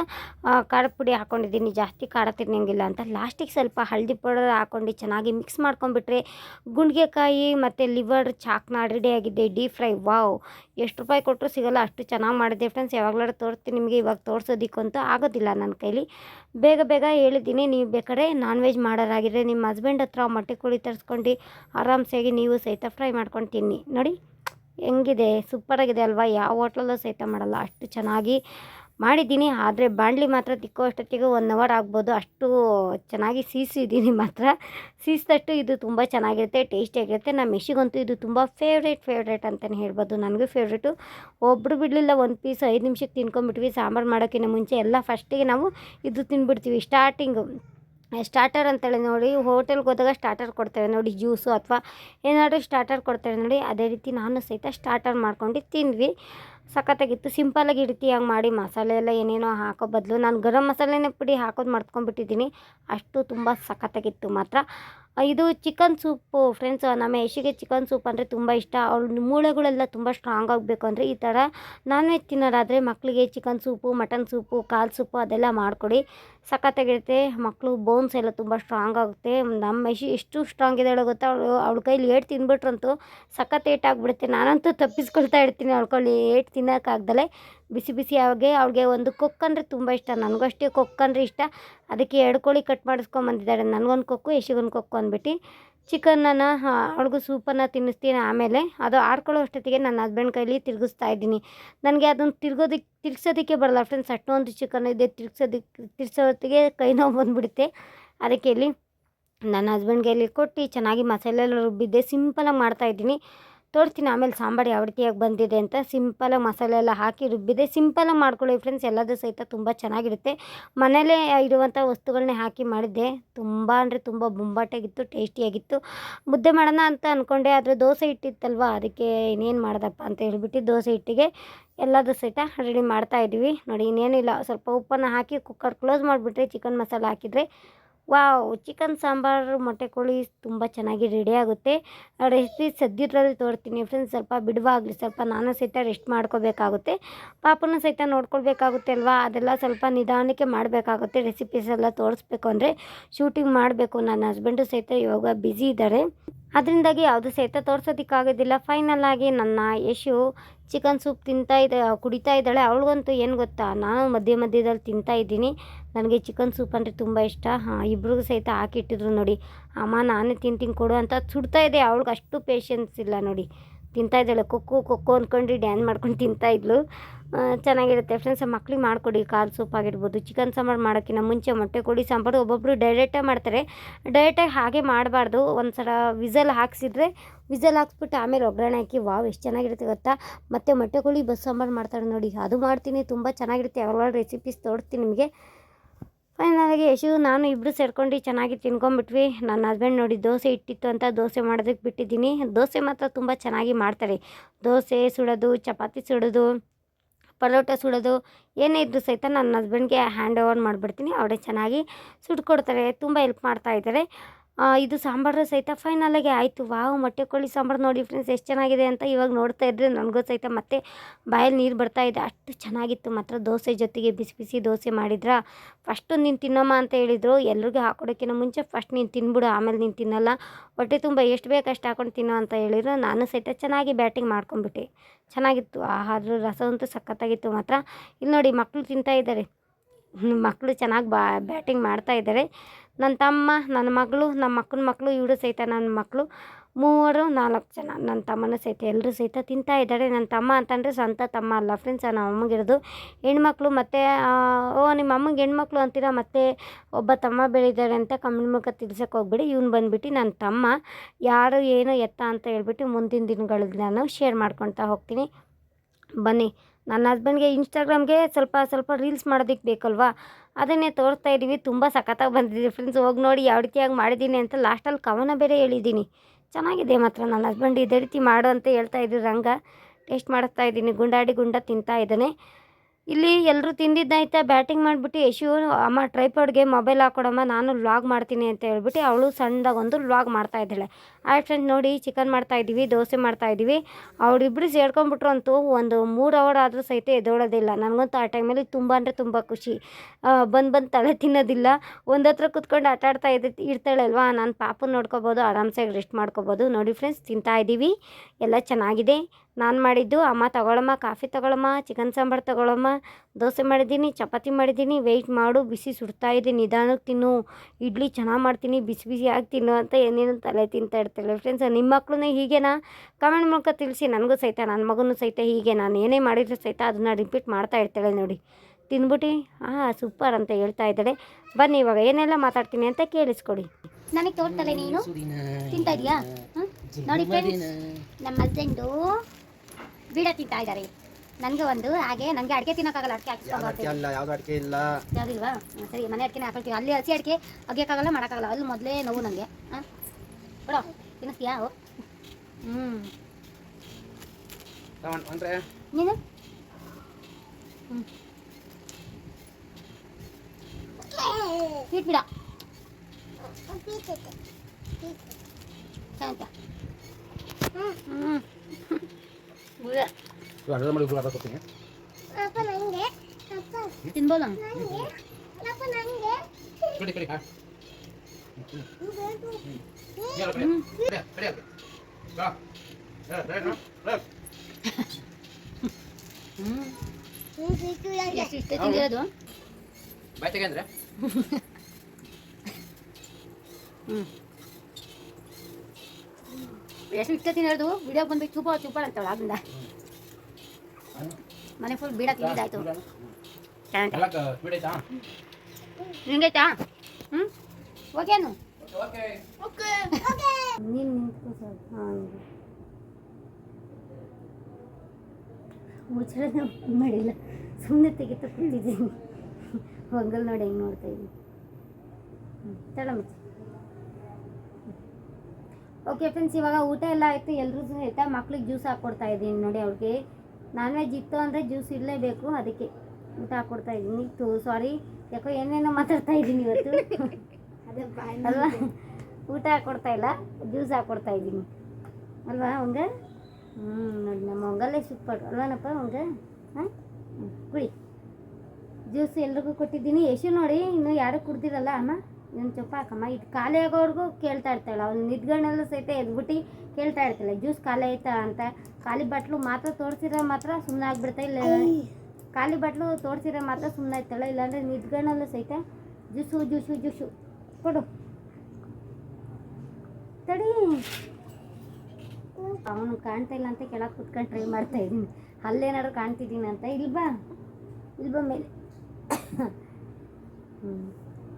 ಖಾರ ಖಾರದ ಪುಡಿ ಹಾಕ್ಕೊಂಡಿದ್ದೀನಿ ಜಾಸ್ತಿ ಖಾರ ತಿನ್ನಂಗಿಲ್ಲ ಅಂತ. ಲಾಸ್ಟಿಗೆ ಸ್ವಲ್ಪ ಹಳದಿ ಪೌಡರ್ ಹಾಕ್ಕೊಂಡು ಚೆನ್ನಾಗಿ ಮಿಕ್ಸ್ ಮಾಡ್ಕೊಂಡ್ಬಿಟ್ರೆ ಗುಂಡಿಗೆಕಾಯಿ ಮತ್ತು ಲಿವರ್ ಚಾಕ್ನ ರೆಡಿಯಾಗಿದೆ ಡೀಪ್ ಫ್ರೈ ವಾವ್ ಎಷ್ಟು ರೂಪಾಯಿ ಕೊಟ್ಟರು ಸಿಗೋಲ್ಲ, ಅಷ್ಟು ಚೆನ್ನಾಗಿ ಮಾಡಿದೆ ಫ್ರೆಂಡ್ಸ್ ಯಾವಾಗಲಾರು ತೋರಿಸ್ತೀನಿ ನಿಮಗೆ, ಇವಾಗ ತೋರಿಸೋದಕ್ಕಂತೂ ಆಗೋದಿಲ್ಲ ನನ್ನ ಕೈಲಿ. ಬೇಗ ಬೇಗ ಹೇಳಿದ್ದೀನಿ, ನೀವು ಬೇಕಾದ್ರೆ ನಾನ್ ವೆಜ್ ಮಾಡೋರಾಗಿದ್ರೆ ನಿಮ್ಮ ಹಸ್ಬೆಂಡ್ ಹತ್ರ ಮೊಟ್ಟೆ ಕೋಳಿ ತರಿಸ್ಕೊಂಡು ಆರಾಮ್ಸಾಗಿ ನೀವು ಸಹಿತ ಫ್ರೈ ಮಾಡ್ಕೊಂಡು ತಿನ್ನಿ ನೋಡಿ, ಹೆಂಗಿದೆ? ಸೂಪರಾಗಿದೆ ಅಲ್ವಾ? ಯಾವ ಹೋಟ್ಲಲ್ಲೂ ಸಹಿತ ಮಾಡಲ್ಲ. ಅಷ್ಟು ಚೆನ್ನಾಗಿ ಮಾಡಿದ್ದೀನಿ, ಆದರೆ ಬಾಣಲಿ ಮಾತ್ರ ತಿಕ್ಕೋ ಅಷ್ಟೊತ್ತಿಗೆ ಒನ್ ಅವರ್ ಆಗ್ಬೋದು. ಅಷ್ಟು ಚೆನ್ನಾಗಿ ಸೀಸಿದ್ದೀನಿ ಮಾತ್ರ. ಸೀಸಿದಷ್ಟು ಇದು ತುಂಬ ಚೆನ್ನಾಗಿರುತ್ತೆ ಟೇಸ್ಟಿಯಾಗಿರುತ್ತೆ ನಮ್ಮ ಮೆಷಿಗಂತೂ ಇದು ತುಂಬ ಫೇವ್ರೇಟ್ ಫೇವ್ರೇಟ್ ಅಂತಲೇ ಹೇಳ್ಬೋದು. ನನಗೂ ಫೇವ್ರೇಟು ಒಬ್ಬರು ಬಿಡಲಿಲ್ಲ, ಒಂದು ಪೀಸ್ ಐದು ನಿಮಿಷಕ್ಕೆ ತಿನ್ಕೊಂಬಿಟ್ವಿ ಸಾಂಬಾರು ಮಾಡೋಕ್ಕಿಂತ ಮುಂಚೆ ಎಲ್ಲ ಫಸ್ಟಿಗೆ ನಾವು ಇದು ತಿಂದ್ಬಿಡ್ತೀವಿ ಸ್ಟಾರ್ಟಿಂಗು ಸ್ಟಾರ್ಟರ್ ಅಂತೇಳಿ ನೋಡಿ ಹೋಟೆಲ್ಗೆ ಹೋದಾಗ ಸ್ಟಾರ್ಟರ್ ಕೊಡ್ತೇವೆ ನೋಡಿ ಜ್ಯೂಸು ಅಥವಾ ಏನಾದರೂ ಸ್ಟಾರ್ಟರ್ ಕೊಡ್ತೇವೆ ನೋಡಿ, ಅದೇ ರೀತಿ ನಾನು ಸಹಿತ ಸ್ಟಾರ್ಟರ್ ಮಾಡ್ಕೊಂಡು ತಿಂದ್ವಿ. ಸಖತ್ತಾಗಿತ್ತು. ಸಿಂಪಲಾಗಿ ಈ ರೀತಿ ಹಂಗೆ ಮಾಡಿ ಮಸಾಲೆ ಎಲ್ಲ ಏನೇನೋ ಹಾಕೋ ಬದಲು ನಾನು ಗರಂ ಮಸಾಲೆನೇ ಪುಡಿ ಹಾಕೋದು ಮಾಡ್ಕೊಂಡ್ಬಿಟ್ಟಿದ್ದೀನಿ ಅಷ್ಟು ತುಂಬ ಸಖತ್ತಾಗಿತ್ತು ಮಾತ್ರ. ಇದು ಚಿಕನ್ ಸೂಪು ಫ್ರೆಂಡ್ಸ್, ನಮ್ಮ ಯಶಿಗೆ ಚಿಕನ್ ಸೂಪ್ ಅಂದರೆ ತುಂಬ ಇಷ್ಟ. ಅವ್ಳ ಮೂಳೆಗಳೆಲ್ಲ ತುಂಬ ಸ್ಟ್ರಾಂಗ್ ಆಗಬೇಕು ಅಂದರೆ ಈ ಥರ ನಾನ್ ವೆಜ್ ತಿನ್ನೋರಾದರೆ ಮಕ್ಕಳಿಗೆ ಚಿಕನ್ ಸೂಪು, ಮಟನ್ ಸೂಪು, ಕಾಲು ಸೂಪು ಅದೆಲ್ಲ ಮಾಡಿಕೊಡಿ. ಸಖತ್ತಾಗಿರುತ್ತೆ. ಮಕ್ಕಳು ಬೋನ್ಸ್ ಎಲ್ಲ ತುಂಬ ಸ್ಟ್ರಾಂಗ್ ಆಗುತ್ತೆ. ನಮ್ಮ ಯಶಿ ಎಷ್ಟು ಸ್ಟ್ರಾಂಗ್ ಇದ್ದಾಳೆ ಗೊತ್ತಾ? ಅವಳು, ಅವಳ ಕೈಲಿ ಏಟ್ ತಿಂದ್ಬಿಟ್ರಂತೂ ಸಖತ್ ಏಟ್ ಆಗಿಬಿಡುತ್ತೆ. ನಾನಂತೂ ತಪ್ಪಿಸ್ಕೊಳ್ತಾ ಇರ್ತೀನಿ ಅವಳ ಕೈಲಿ ಏಟ್ ತಿನ್ನೋಕ್ಕಾಗ್ದಲೆ. ಬಿಸಿ ಬಿಸಿ ಆವಾಗೆ ಅವಳಿಗೆ ಒಂದು ಕೊಕ್ ಅಂದರೆ ತುಂಬ ಇಷ್ಟ. ನನಗೂ ಅಷ್ಟೇ ಅಂದರೆ ಇಷ್ಟ. ಅದಕ್ಕೆ ಎರಡು ಕೋಳಿ ಕಟ್ ಮಾಡಿಸ್ಕೊಂಬಂದಿದ್ದಾರೆ. ನನಗೊಂದು ಕೊಕ್ಕು, ಯಶಿಗೊಂದು ಕೊಕ್ಕು ಅಂದ್ಬಿಟ್ಟು ಚಿಕನನ್ನು ಅವ್ಳಿಗೂ ಸೂಪನ್ನು ತಿನ್ನಿಸ್ತೀನಿ ಆಮೇಲೆ ಅದು ಆಡ್ಕೊಳ್ಳೋ ಅಷ್ಟೊತ್ತಿಗೆ ನನ್ನ ಹಸ್ಬೆಂಡ್ ಕೈಲಿ ತಿರುಗಿಸ್ತಾ ಇದ್ದೀನಿ. ನನಗೆ ಅದನ್ನು ತಿರ್ಗೋದಕ್ಕೆ ತಿರ್ಗ್ಸೋದಕ್ಕೆ ಬರಲ್ಲ ಫ್ರೆಂಡ್ಸ್ ಅಷ್ಟೊಂದು ಚಿಕನ್ ಇದೆ ತಿರ್ಗ್ಸೋದಕ್ಕೆ ತಿರ್ಸೋತ್ತಿಗೆ ಕೈ ನೋವು ಬಂದುಬಿಡುತ್ತೆ. ಅದಕ್ಕೆ ಇಲ್ಲಿ ನನ್ನ ಹಸ್ಬೆಂಡ್ಗೆ ಇಲ್ಲಿ ಕೊಟ್ಟು ಚೆನ್ನಾಗಿ ಮಸಾಲೆ ಎಲ್ಲ ರುಬ್ಬಿದ್ದೆ ಸಿಂಪಲಾಗಿ ಮಾಡ್ತಾಯಿದ್ದೀನಿ ತೋರಿಸ್ತೀನಿ ಆಮೇಲೆ ಸಾಂಬಾರು ಯಾವ ರೀತಿಯಾಗಿ ಬಂದಿದೆ ಅಂತ. ಸಿಂಪಲಾಗಿ ಮಸಾಲೆ ಎಲ್ಲ ಹಾಕಿ ರುಬ್ಬಿದೆ. ಸಿಂಪಲಾಗಿ ಮಾಡ್ಕೊಳ್ಳಿ ಫ್ರೆಂಡ್ಸ್ ಎಲ್ಲದೂ ಸಹಿತ ತುಂಬ ಚೆನ್ನಾಗಿರುತ್ತೆ. ಮನೇಲೇ ಇರುವಂಥ ವಸ್ತುಗಳನ್ನೇ ಹಾಕಿ ಮಾಡಿದ್ದೆ. ತುಂಬ ಅಂದರೆ ತುಂಬ ಬೊಂಬಾಟಾಗಿತ್ತು, ಟೇಸ್ಟಿಯಾಗಿತ್ತು. ಮುದ್ದೆ ಮಾಡೋಣ ಅಂತ ಅಂದ್ಕೊಂಡೆ ಆದರೆ ದೋಸೆ ಇಟ್ಟಿತ್ತಲ್ವ, ಅದಕ್ಕೆ ಇನ್ನೇನು ಮಾಡ್ದಪ್ಪ ಅಂತ ಹೇಳಿಬಿಟ್ಟು ದೋಸೆ ಹಿಟ್ಟಿಗೆ ಎಲ್ಲದೂ ಸಹಿತ ರೆಡಿ ಮಾಡ್ತಾ ಇದ್ವಿ. ನೋಡಿ ಇನ್ನೇನಿಲ್ಲ, ಸ್ವಲ್ಪ ಉಪ್ಪನ್ನು ಹಾಕಿ ಕುಕ್ಕರ್ ಕ್ಲೋಸ್ ಮಾಡಿಬಿಟ್ರೆ ಚಿಕನ್ ಮಸಾಲ ಹಾಕಿದರೆ ವಾವ್, ಚಿಕನ್ ಸಾಂಬಾರು, ಮೊಟ್ಟೆ ಕೋಳಿ ತುಂಬ ಚೆನ್ನಾಗಿ ರೆಡಿ ಆಗುತ್ತೆ. ರೆಸಿಪಿ ಸದ್ಯದಲ್ಲಿ ತೋರ್ತೀನಿ ಫ್ರೆಂಡ್ಸ್ ಸ್ವಲ್ಪ ಬಿಡುವಾಗಲಿ, ಸ್ವಲ್ಪ ನಾನು ಸಹಿತ ರೆಸ್ಟ್ ಮಾಡ್ಕೋಬೇಕಾಗುತ್ತೆ. ಪಾಪನ ಸಹಿತ ನೋಡ್ಕೊಳ್ಬೇಕಾಗುತ್ತೆ ಅಲ್ವಾ? ಅದೆಲ್ಲ ಸ್ವಲ್ಪ ನಿಧಾನಕ್ಕೆ ಮಾಡಬೇಕಾಗುತ್ತೆ ರೆಸಿಪೀಸ್ ಎಲ್ಲ ತೋರಿಸ್ಬೇಕು ಅಂದರೆ ಶೂಟಿಂಗ್ ಮಾಡಬೇಕು. ನನ್ನ ಹಸ್ಬೆಂಡು ಸಹಿತ ಇವಾಗ ಬ್ಯುಸಿ ಇದ್ದಾರೆ. ಅದರಿಂದಾಗಿ ಯಾವುದು ಸಹಿತ ತೋರ್ಸೋದಕ್ಕಾಗೋದಿಲ್ಲ. ಫೈನಲ್ ಆಗಿ ನನ್ನ ಯಶು ಚಿಕನ್ ಸೂಪ್ ತಿಂತಾ ಇದೆ, ಕುಡಿತಾ ಇದ್ದಾಳೆ. ಅವಳಿಗಂತೂ ಏನು ಗೊತ್ತಾ? ನಾನು ಮಧ್ಯ ಮಧ್ಯದಲ್ಲಿ ತಿಂತಾ ಇದ್ದೀನಿ. ನನಗೆ ಚಿಕನ್ ಸೂಪ್ ಅಂದರೆ ತುಂಬ ಇಷ್ಟ. ಹಾಂ, ಇಬ್ರಿಗೂ ಸಹಿತ ಹಾಕಿಟ್ಟಿದ್ರು ನೋಡಿ. ಅಮ್ಮ, ನಾನೇ ತಿಂತೀನಿ ಕೊಡು ಅಂತ ಸುಡ್ತಾ ಇದೆ. ಅವಳಿಗೆ ಅಷ್ಟು ಪೇಷನ್ಸ್ ಇಲ್ಲ ನೋಡಿ. ತಿಂತಾ ಇದ್ದಾಳೆ. ಕೊಕ್ಕು ಕೊಕ್ಕು ಅಂದ್ಕೊಂಡು ಡ್ಯಾನ್ ಮಾಡ್ಕೊಂಡು ತಿಂತಾ ಇದ್ಲು. ಆ, ಚೆನ್ನಾಗಿರುತ್ತೆ. ಫ್ರೆಂಡ್ಸ್ ಮಕ್ಳಿಗೆ ಮಾಡಿಕೊಡಿ. ಕಾಲು ಸೂಪ್ ಆಗಿರ್ಬೋದು ಚಿಕನ್ ಸಾಂಬಾರು ಮಾಡೋಕ್ಕಿಂತ ಮುಂಚೆ ಮೊಟ್ಟೆ ಕೊಡಿ. ಸಾಂಬಾರು ಒಬ್ಬೊಬ್ಬರು ಡೈರೆಕ್ಟಾಗಿ ಮಾಡ್ತಾರೆ. ಡೈರೆಕ್ಟಾಗಿ ಹಾಗೆ ಮಾಡಬಾರ್ದು. ಒಂದು ಸಲ ವಿಸಲ್ ಹಾಕ್ಸಿದ್ರೆ ವಿಸಲ್ ಹಾಕ್ಸ್ಬಿಟ್ಟು ಆಮೇಲೆ ಒಗ್ಗರಣೆ ಹಾಕಿ ವಾವ್ ಎಷ್ಟು ಚೆನ್ನಾಗಿರುತ್ತೆ ಗೊತ್ತಾ? ಮತ್ತು ಮೊಟ್ಟೆ ಕೋಳಿ ಬಸ್ ಸಾಂಬಾರು ಮಾಡ್ತಾರೆ ನೋಡಿ. ಅದು ಮಾಡ್ತೀನಿ. ತುಂಬ ಚೆನ್ನಾಗಿರುತ್ತೆ. ಯಾವಾಗ ರೆಸಿಪೀಸ್ ತೋರಿಸ್ತೀನಿ ನಿಮಗೆ. ಫೈನಲಾಗಿ ಯಶು ನಾನು ಇಬ್ಬರು ಸೇರ್ಕೊಂಡು ಚೆನ್ನಾಗಿ ತಿನ್ಕೊಂಡ್ಬಿಟ್ವಿ ನನ್ನ ಹಸ್ಬೆಂಡ್ ನೋಡಿ ದೋಸೆ ಇಟ್ಟಿತ್ತು ಅಂತ ದೋಸೆ ಮಾಡೋದಕ್ಕೆ ಬಿಟ್ಟಿದ್ದೀನಿ. ದೋಸೆ ಮಾತ್ರ ತುಂಬ ಚೆನ್ನಾಗಿ ಮಾಡ್ತಾರೆ. ದೋಸೆ ಸುಡೋದು ಚಪಾತಿ ಸುಡೋದು ಪರೋಟ ಸುಡೋದು ಏನೇ ಇದ್ದರೂ ಸಹಿತ ನನ್ನ ಹಸ್ಬೆಂಡ್ಗೆ ಹ್ಯಾಂಡ್ ಓವರ್ ಮಾಡಿಬಿಡ್ತೀನಿ. ಅವರೇ ಚೆನ್ನಾಗಿ ಸುಟ್ಕೊಡ್ತಾರೆ ತುಂಬ ಹೆಲ್ಪ್ ಮಾಡ್ತಾ ಇದ್ದಾರೆ. ಆ, ಇದು ಸಾಂಬಾರು ಸಹಿತ ಫೈನಲಾಗಿ ಆಯಿತು. ವಾವ್, ಮೊಟ್ಟೆ ಕೋಳಿ ಸಾಂಬಾರು ನೋಡಿ ಫ್ರೆಂಡ್ಸ್ ಎಷ್ಟು ಚೆನ್ನಾಗಿದೆ ಅಂತ ಇವಾಗ ನೋಡ್ತಾ ಇದ್ರೆ ನನಗೂ ಸಹಿತ ಮತ್ತೆ ಬಾಯಲ್ಲಿ ನೀರು ಬರ್ತಾ ಇದೆ. ಅಷ್ಟು ಚೆನ್ನಾಗಿತ್ತು. ಮಾತ್ರ ದೋಸೆ ಜೊತೆಗೆ ಬಿಸಿ ಬಿಸಿ ದೋಸೆ ಮಾಡಿದ್ರ ಫಸ್ಟು ನೀನು ತಿನ್ನಮ್ಮ ಅಂತ ಹೇಳಿದರು. ಎಲ್ರಿಗೂ ಹಾಕೊಡೋಕ್ಕಿಂತ ಮುಂಚೆ ಫಸ್ಟ್ ನೀನು ತಿನ್ಬಿಡು, ಆಮೇಲೆ ನೀನು ತಿನ್ನಲ್ಲ. ಹೊಟ್ಟೆ ತುಂಬ ಎಷ್ಟು ಬೇಕು ಅಷ್ಟು ಹಾಕೊಂಡು ತಿನ್ನೋ ಅಂತ ಹೇಳಿದ್ರು. ನಾನು ಸಹಿತ ಚೆನ್ನಾಗಿ ಬ್ಯಾಟಿಂಗ್ ಮಾಡ್ಕೊಂಬಿಟ್ಟೆ ಚೆನ್ನಾಗಿತ್ತು. ಆಹಾರ ರಸ ಅಂತೂ ಸಖತ್ತಾಗಿತ್ತು ಮಾತ್ರ. ಇಲ್ಲಿ ನೋಡಿ ಮಕ್ಕಳು ತಿಂತಾ ಇದ್ದಾರೆ ಮಕ್ಕಳು ಚೆನ್ನಾಗಿ ಬ್ಯಾಟಿಂಗ್ ಮಾಡ್ತಾ ಇದ್ದಾರೆ ನನ್ನ ತಮ್ಮ, ನನ್ನ ಮಗಳು, ನಮ್ಮ ಮಕ್ಕನ ಮಕ್ಕಳು ಇವರು ಸಹಿತ ನನ್ನ ಮಕ್ಕಳು ಮೂವರು, ನಾಲ್ಕು ಜನ ನನ್ನ ತಮ್ಮನ ಸಹಿತ ಎಲ್ಲರೂ ಸಹಿತ ತಿಂತಾ ಇದ್ದಾರೆ. ನನ್ನ ತಮ್ಮ ಅಂತಂದರೆ ಸ್ವಂತ ತಮ್ಮ ಅಲ್ಲ ಫ್ರೆಂಡ್ಸ್ ನಮ್ಮ ಅಮ್ಮಗಿರೋದು. ಹೆಣ್ಮಕ್ಳು ಮತ್ತು ಓ, ನಿಮ್ಮ ಅಮ್ಮಂಗೆ ಹೆಣ್ಮಕ್ಳು ಅಂತೀರಾ? ಮತ್ತು ಒಬ್ಬ ತಮ್ಮ ಬೆಳಿದ್ದಾರೆ ಅಂತ ಕಮ್ಮಿ ಮುಖ ತಿಳ್ಸೋಕೆ ಹೋಗ್ಬಿಡಿ. ಇವ್ನು ಬಂದುಬಿಟ್ಟು ನನ್ನ ತಮ್ಮ, ಯಾರು ಏನು ಎತ್ತ ಅಂತ ಹೇಳ್ಬಿಟ್ಟು ಮುಂದಿನ ದಿನಗಳಲ್ಲಿ ನಾನು ಶೇರ್ ಮಾಡ್ಕೊತಾ ಹೋಗ್ತೀನಿ. ಬನ್ನಿ, ನನ್ನ ಹಸ್ಬೆಂಡ್ಗೆ ಇನ್ಸ್ಟಾಗ್ರಾಮ್ಗೆ ಸ್ವಲ್ಪ ಸ್ವಲ್ಪ ರೀಲ್ಸ್ ಮಾಡೋದಕ್ಕೆ ಬೇಕಲ್ವಾ? ಅದನ್ನೇ ತೋರಿಸ್ತಾ ಇದ್ದೀವಿ. ತುಂಬ ಸಖತ್ತಾಗಿ ಬಂದಿದೆ ಫ್ರೆಂಡ್ಸ್ ಹೋಗಿ ನೋಡಿ, ಯಾವ ರೀತಿಯಾಗಿ ಮಾಡಿದ್ದೀನಿ ಅಂತ ಲಾಸ್ಟಲ್ಲಿ ಕವನ ಬೇರೆ ಹೇಳಿದ್ದೀನಿ ಚೆನ್ನಾಗಿದೆ ಮಾತ್ರ ನನ್ನ ಹಸ್ಬೆಂಡ್ ಇದೇ ರೀತಿ ಮಾಡು ಅಂತ ಹೇಳ್ತಾ ಇದ್ರು ರಂಗ. ಟೇಸ್ಟ್ ಮಾಡಿಸ್ತಾ ಇದ್ದೀನಿ. ಗುಂಡಾಡಿ ಗುಂಡ ತಿಂತಾ ಇದ್ದಾನೆ. ಇಲ್ಲಿ ಎಲ್ಲರೂ ತಿಂದಿದ್ದಾಯ್ತಾ ಬ್ಯಾಟಿಂಗ್ ಮಾಡಿಬಿಟ್ಟು ಯಶು, ಅಮ್ಮ ಟ್ರೈಪಾಡ್ಗೆ ಮೊಬೈಲ್ ಹಾಕೊಡಮ್ಮ, ನಾನು ವ್ಲಾಗ್ ಮಾಡ್ತೀನಿ ಅಂತ ಹೇಳ್ಬಿಟ್ಟು ಅವಳು ಸಣ್ಣದಾಗ ಒಂದು ವ್ಲಾಗ್ ಮಾಡ್ತಾ ಇದ್ದಾಳೆ. ಆಯ್ ಫ್ರೆಂಡ್ ನೋಡಿ ಚಿಕನ್ ಮಾಡ್ತಾ ಇದ್ದೀವಿ, ದೋಸೆ ಮಾಡ್ತಾ ಇದ್ದೀವಿ. ಅವರಿಬ್ಬರು ಸೇರ್ಕೊಂಡ್ಬಿಟ್ರು ಅಂತೂ ಒಂದು ಮೂರು ಅವರ್ ಆದರೂ ಸಹಿತ ಎದ್ದೋಡೋದಿಲ್ಲ ನನಗಂತೂ ಆ ಟೈಮಲ್ಲಿ ತುಂಬ ಅಂದರೆ ತುಂಬ ಖುಷಿ. ಬಂದು ಬಂದು ತಲೆ ತಿನ್ನೋದಿಲ್ಲ. ಒಂದು ಹತ್ರ ಕುತ್ಕೊಂಡು ಆಟ ಆಡ್ತಾ ಇದ್ದ ಇರ್ತಾಳೆ ಅಲ್ವಾ ನಾನು ಪಾಪ ನೋಡ್ಕೋಬೋದು, ಆರಾಮ್ಸೆ ರೆಸ್ಟ್ ಮಾಡ್ಕೋಬೋದು. ನೋಡಿ ಫ್ರೆಂಡ್ಸ್ ತಿಂತಾ ಇದ್ದೀವಿ. ಎಲ್ಲ ಚೆನ್ನಾಗಿದೆ. ನಾನು ಮಾಡಿದ್ದು, ಅಮ್ಮ ತಗೊಳಮ್ಮ, ಕಾಫಿ ತಗೊಳಮ್ಮ, ಚಿಕನ್ ಸಾಂಬಾರು ತಗೊಳಮ್ಮ, ದೋಸೆ ಮಾಡಿದ್ದೀನಿ, ಚಪಾತಿ ಮಾಡಿದ್ದೀನಿ ವೆಯ್ಟ್ ಮಾಡು, ಬಿಸಿ ಸುಡ್ತಾ ಇದ್ದೀನಿ ನಿಧಾನಕ್ಕೆ ತಿನ್ನು. ಇಡ್ಲಿ ಚೆನ್ನಾಗಿ ಮಾಡ್ತೀನಿ, ಬಿಸಿ ಬಿಸಿಯಾಗಿ ತಿನ್ನು ಅಂತ ಏನೇನು ತಲೆ ತಿಂತಾ ಇರ್ತಾಳೆ ಫ್ರೆಂಡ್ಸ್ ನಿಮ್ಮ ಮಕ್ಕಳನ್ನ ಹೀಗೇನಾ? ಕಮೆಂಟ್ ಮೂಲಕ ತಿಳಿಸಿ. ನನಗೂ ಸಹಿತ ನನ್ನ ಮಗನೂ ಸಹಿತ ಹೀಗೆ. ನಾನು ಏನೇ ಮಾಡಿದರೂ ಸಹಿತ ಅದನ್ನು ರಿಪೀಟ್ ಮಾಡ್ತಾ ಇರ್ತಾಳೆ ನೋಡಿ. ತಿಂದ್ಬಿಟ್ಟು ಹಾಂ ಸೂಪರ್ ಅಂತ ಹೇಳ್ತಾ ಇದ್ದಾಳೆ. ಬನ್ನಿ ಇವಾಗ ಏನೆಲ್ಲ ಮಾತಾಡ್ತೀನಿ ಅಂತ ಕೇಳಿಸ್ಕೊಡಿ.
ನನಗೆ ತೋರ್ತಾಳೆ ನೀನು? ತಿಂತಾ ಇದೆಯಾ? ನೋಡಿ ಫ್ರೆಂಡ್ಸ್ ನಮ್ಮ ಹಸ್ಬೆಂಡು ಬೀಡ ತಿಂತಾ ಇದ್ದಾರೆ. ನನಗೆ ಒಂದು ಹಾಗೆ ನನಗೆ ಅಡಿಕೆ ತಿನ್ನೋಕ್ಕಾಗಲ್ಲ ಅಡಿಕೆ
ಅಲ್ಲ ಯಾವ್ದು ಅಡಿಕೆ ಇಲ್ಲ.
ಯಾವುದಿಲ್ವಾ ಸರಿ ಮನೆ ಅಡಿಕೆನೇ ಹಾಕೊಳ್ತೀವಿ. ಅಲ್ಲಿ ಹಸಿ ಅಡಿಕೆ ಅಗ್ಯಕ್ಕಾಗಲ್ಲ ಮಾಡೋಕ್ಕಾಗಲ್ಲ. ಅಲ್ಲಿ ಮೊದಲೇ ನೋವು ನನಗೆ ಹಾಂ ಕೊಡೋ ತಿನ್ನಿಸ್ತೀಯಾ ಓ ಹ್ಞೂ
ತಗೊಂಡ್ ಅಂದ್ರೆ
ನೀನು ಹ್ಞೂ ಸ್ವೀಟ್ ಬಿಡ ಚೆನ್ನಾಯ್ತಾ ಹ್ಞೂ ಗುಳೆ
ಇವಾಗ ಅರ್ಧ ಮಾಡಿ ಉಗುಳು ಹಾಕ್ಕೊತೀನಿ
ತಿನ್ಬೋದ
ಕಡಿ ಕಡಿ
ಎಷ್ಟು ಇಷ್ಟ ತಿಂದಿರೋದು
ಬಾಯ್
ಇಷ್ಟ ತಿನ್ನೋದು ವಿಡಿಯೋ ಬಂದ್ಬಿಟ್ಟು ಚೂಪ ಚೂಪ ಅಂತವಳ ಆಗಿಂದ ಮನೆ ಫುಲ್ ಬೀಡ ತಿಂದಿದ್ದಾಯ್ತು ನಿಂಗೈತಾ ಹ್ಞೂ ಓಕೆನು
ಓಕೆ.
ನೀನು ನಿಂತ್ಕೋ ಸರ್ ಹಾಂ ಮುಚ್ಚಳನ ಮಾಡಿಲ್ಲ. ಸುಮ್ಮನೆ ತೆಗಿತಾ ಕೂತಿದ್ದೀನಿ ಹೊಂಗಲ್ ನೋಡಿ ಹೆಂಗೆ ನೋಡ್ತಾ ಇದ್ದೀನಿ. ತಡ ಮುಚ್ಚಿ ಓಕೆ ಫ್ರೆಂಡ್ಸ್ ಇವಾಗ ಊಟ ಎಲ್ಲ ಆಯಿತು. ಎಲ್ಲರೂ ಸಹಿತ ಮಕ್ಳಿಗೆ ಜ್ಯೂಸ್ ಹಾಕ್ಕೊಡ್ತಾ ಇದ್ದೀನಿ ನೋಡಿ ಅವ್ರಿಗೆ. ನಾನ್ ವೆಜ್ ಇತ್ತು ಅಂದರೆ ಜ್ಯೂಸ್ ಇರಲೇಬೇಕು. ಅದಕ್ಕೆ ಊಟ ಹಾಕ್ಕೊಡ್ತಾ ಇದ್ದೀನಿ. ತು ಸಾರಿ ಯಾಕೋ ಏನೇನೋ ಮಾತಾಡ್ತಾ ಇದ್ದೀನಿ ಇವತ್ತು. ಅಲ್ವಾ? ಊಟ ಕೊಡ್ತಾ ಇಲ್ಲ ಜ್ಯೂಸ್ ಹಾಕೊಡ್ತಾ ಇದ್ದೀನಿ. ಅಲ್ವಾ ಅವಂಗ ಹ್ಞೂ ನೋಡಿ ನಮ್ಮ ಹೊಂಗಲ್ಲೇ ಸೂಪರ್ ಅಲ್ವಾನಪ್ಪ ಅವಂಗ ಹಾಂ? ಕುಡಿ. ಜ್ಯೂಸ್ ಎಲ್ರಿಗೂ ಕೊಟ್ಟಿದ್ದೀನಿ. ಯಶು ನೋಡಿ ಇನ್ನು ಯಾರು ಕುಡ್ದಿರಲ್ಲ ಅಮ್ಮ? ಇದನ್ನು ಚೊಪ್ಪ ಹಾಕಮ್ಮ. ಇದು ಖಾಲಿ ಆಗೋವರೆಗೂ ಕೇಳ್ತಾ ಇರ್ತಾಳೆ ಅವ್ನು ನಿದ್ಗಣ್ಣೆಲ್ಲ ಸಹಿತ ಎದ್ಬಿಟ್ಟು ಕೇಳ್ತಾ ಇರ್ತಾಳೆ ಜ್ಯೂಸ್ ಖಾಲಿ ಆಯ್ತಾ ಅಂತ. ಖಾಲಿ ಬಾಟ್ಲು ಮಾತ್ರ ತೋರಿಸಿರೋ ಮಾತ್ರ ಸುಮ್ಮನೆ ಆಗ್ಬಿಡ್ತಾ ಇಲ್ಲ. ಖಾಲಿ ಬಾಟ್ಲು ತೋರಿಸಿರೋ ಮಾತ್ರ ಸುಮ್ಮನೆ ಆಯ್ತಾಳೆ. ಇಲ್ಲಾಂದರೆ ನಿದ್ಗಣ್ಣೆಲ್ಲ ಸಹಿತ ಜ್ಯೂಸು ಜ್ಯೂಸು ಜ್ಯೂಸು. ಕೊಡು. ತಡಿ. ಅವನು ಕಾಣ್ತಾ ಇಲ್ಲ ಅಂತ ಕೆಳಗೆ ಕುತ್ಕೊಂಡು ಟ್ರೈ ಮಾಡ್ತಾ ಇದ್ದೀನಿ. ಅಲ್ಲೇನಾದ್ರು ಕಾಣ್ತಿದ್ದೀನಿ ಅಂತ. ಇಲ್ವಾ ಇಲ್ಬಾ ಮೇಲೆ. ಹ್ಞೂ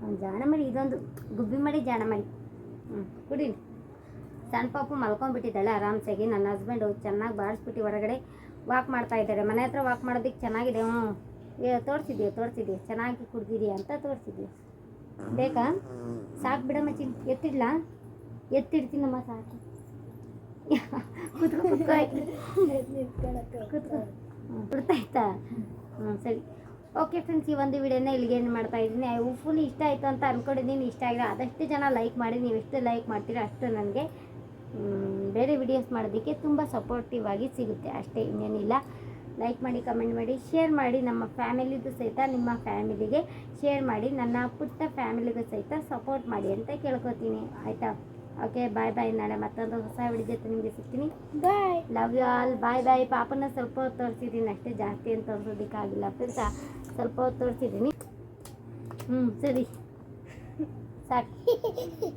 ಅವ್ನು ಜಾಣ ಮಾಡಿ, ಇದೊಂದು ಗುಬ್ಬಿ ಮಾಡಿ ಜಾಣ ಮಾಡಿ. ಹ್ಞೂ ಕುಡಿ. ಸಣ್ಣ ಪಾಪು ಮಲ್ಕೊಂಡ್ಬಿಟ್ಟಿದ್ದಾಳೆ ಆರಾಮ್ಸಾಗಿ. ನನ್ನ ಹಸ್ಬೆಂಡು ಚೆನ್ನಾಗಿ ಬಾಡಿಸ್ಬಿಟ್ಟು ಹೊರಗಡೆ ವಾಕ್ ಮಾಡ್ತಾ ಇದ್ದಾರೆ. ಮನೆ ಹತ್ರ ವಾಕ್ ಮಾಡೋದಕ್ಕೆ ಚೆನ್ನಾಗಿದೆ. ಹ್ಞೂ ತೋರಿಸಿದ್ಯಾ ತೋರಿಸಿದ್ಯಾ? ಚೆನ್ನಾಗಿ ಕುಡ್ದಿದ್ಯಾ ಅಂತ ತೋರಿಸಿದ್ಯಾ? ಬೇಕಾ? ಸಾಕು ಬಿಡಮ್ಮ ಚಿನ್ ಎತ್ತಿಡ್ಲಾ? ಎತ್ತಿಡ್ತೀನಮ್ಮ ಸಾಕು. ಕುತ್ಕೋ ಕುತ್ಕೋ. ಕುತ್ಕೋ. ಹ್ಞೂ ಸರಿ. ಓಕೆ ಫ್ರೆಂಡ್ಸ್ ಈ ಒಂದು ವಿಡಿಯೋನ ಇಲ್ಲಿಗೆ ಏನು ಮಾಡ್ತಾ ಇದ್ದೀನಿ. ಫುಲ್ ಇಷ್ಟ ಆಯಿತು ಅಂತ ಅಂದ್ಕೊಂಡಿದ್ದೀನಿ ಇಷ್ಟ ಆಗಿಲ್ಲ ಆದಷ್ಟು ಜನ ಲೈಕ್ ಮಾಡಿ. ನೀವು ಎಷ್ಟು ಲೈಕ್ ಮಾಡ್ತೀರೋ ಅಷ್ಟು ನನಗೆ ಬೇರೆ ವಿಡಿಯೋಸ್ ಮಾಡೋದಕ್ಕೆ ತುಂಬ ಸಪೋರ್ಟಿವ್ ಆಗಿ ಸಿಗುತ್ತೆ. ಅಷ್ಟೇ, ಇನ್ನೇನಿಲ್ಲ. ಲೈಕ್ ಮಾಡಿ ಕಮೆಂಟ್ ಮಾಡಿ ಶೇರ್ ಮಾಡಿ ನಮ್ಮ ಫ್ಯಾಮಿಲಿದು ಸಹಿತ ನಿಮ್ಮ ಫ್ಯಾಮಿಲಿಗೆ ಶೇರ್ ಮಾಡಿ ನನ್ನ ಪುಟ್ಟ ಫ್ಯಾಮಿಲಿಗೂ ಸಹಿತ ಸಪೋರ್ಟ್ ಮಾಡಿ ಅಂತ ಕೇಳ್ಕೊತೀನಿ. ಆಯಿತಾ? ಓಕೆ ಬಾಯ್ ಬಾಯ್ ನಾಳೆ ಮತ್ತೊಂದು ಹೊಸ ವಿಡಿಯೋ ಜೊತೆ ನಿಮಗೆ ಸಿಗ್ತೀನಿ. Bye love you all bye bye ಪಾಪನ ಸ್ವಲ್ಪ ಹೊತ್ತು ತೋರಿಸಿದ್ದೀನಿ ಅಷ್ಟೇ ಜಾಸ್ತಿ ಅಂತ ತೋರಿಸೋದಕ್ಕಾಗಿಲ್ಲ ಫ್ರೆಂಡ್ಸ ಸ್ವಲ್ಪ ಹೊತ್ತು ತೋರಿಸಿದ್ದೀನಿ. ಹ್ಞೂ ಸರಿ. ಸಾಕು. [LAUGHS]